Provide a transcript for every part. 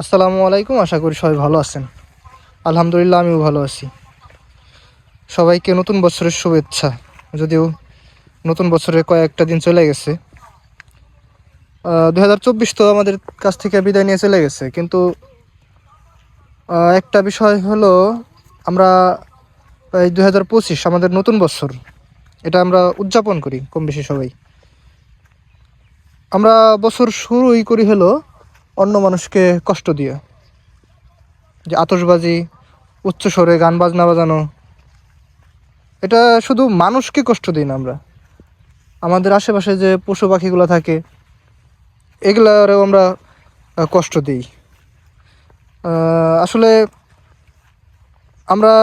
আসসালামু আলাইকুম, আশা করি সবাই ভালো আছেন। আলহামদুলিল্লাহ, আমিও ভালো আছি। সবাইকে নতুন বছরের শুভেচ্ছা। যদিও নতুন বছরের কয়েকটা দিন চলে গেছে। দু হাজার চব্বিশ তো আমাদের কাছ থেকে বিদায় নিয়ে চলে গেছে। কিন্তু একটা বিষয় হলো, আমরা এই দু হাজার পঁচিশ, আমাদের নতুন বছর, এটা আমরা উদযাপন করি, কম বেশি সবাই। আমরা বছর শুরুই করি হলো অন্য মানুষকে কষ্ট দিয়ে যে আতসবাজি উচ্চ স্বরে গান বাজনা বাজানো, এটা শুধু মানুষকে কষ্ট দিই না আমরা। আমাদের আশেপাশে যে পশু পাখিগুলো থাকে, এগুলারও আমরা কষ্ট দিই। আসলে আমরা,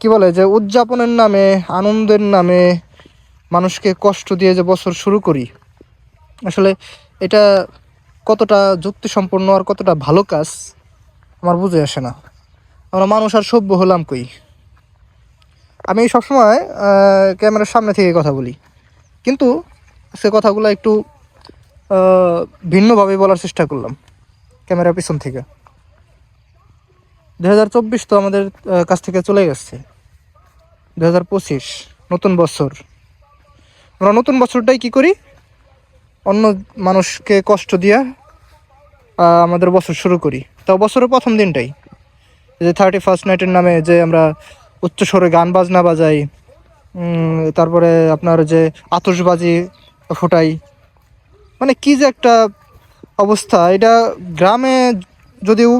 কি বলে যে উদযাপনের নামে, আনন্দের নামে মানুষকে কষ্ট দিয়ে যে বছর শুরু করি, আসলে এটা কতটা যুক্তিসম্পন্ন আর কতটা ভালো কাজ, আমার বুঝে আসে না। আমরা মানুষ আর সভ্য হলাম কই? আমি সবসময় ক্যামেরার সামনে থেকে কথা বলি। কিন্তু সে কথাগুলো একটু ভিন্নভাবে বলার চেষ্টা করলাম ক্যামেরার পিছন থেকে। দু হাজার চব্বিশ তো আমাদের কাছ থেকে চলে গেছে। দু হাজার পঁচিশ, নতুন বছর। আমরা নতুন বছরটাই কি করি? অন্য মানুষকে কষ্ট দিয়া আমাদের বছর শুরু করি। তাও বছরের প্রথম দিনটাই। যে থার্টি ফার্স্ট নাইটের নামে যে আমরা উচ্চ স্বরে গান বাজনা বাজাই তারপরে আপনার যে আতসবাজি ফোটাই মানে কি যে একটা অবস্থা। এটা গ্রামে যদিও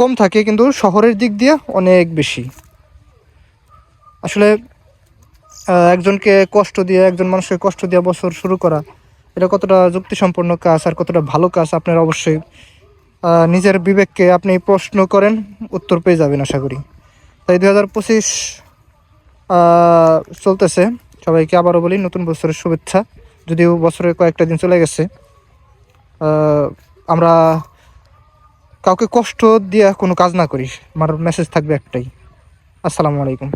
কম থাকে, কিন্তু শহরের দিক দিয়ে অনেক বেশি। আসলে একজনকে কষ্ট দিয়ে, একজন মানুষকে কষ্ট দিয়ে বছর শুরু করা এটা কতটা যুক্তিসম্পন্ন কাজ আর কতটা ভালো কাজ আপনার অবশ্যই নিজের বিবেককে আপনি প্রশ্ন করেন, উত্তর পেয়ে যাবেন আশা করি। তাই দু হাজার পঁচিশ চলতেছে। সবাইকে আবারও বলি, নতুন বছরের শুভেচ্ছা। যদিও বছরে কয়েকটা দিন চলে গেছে আমরা কাউকে কষ্ট দিয়ে কোনো কাজ না করি। আমার মেসেজ থাকবে একটাই। আসসালামু আলাইকুম।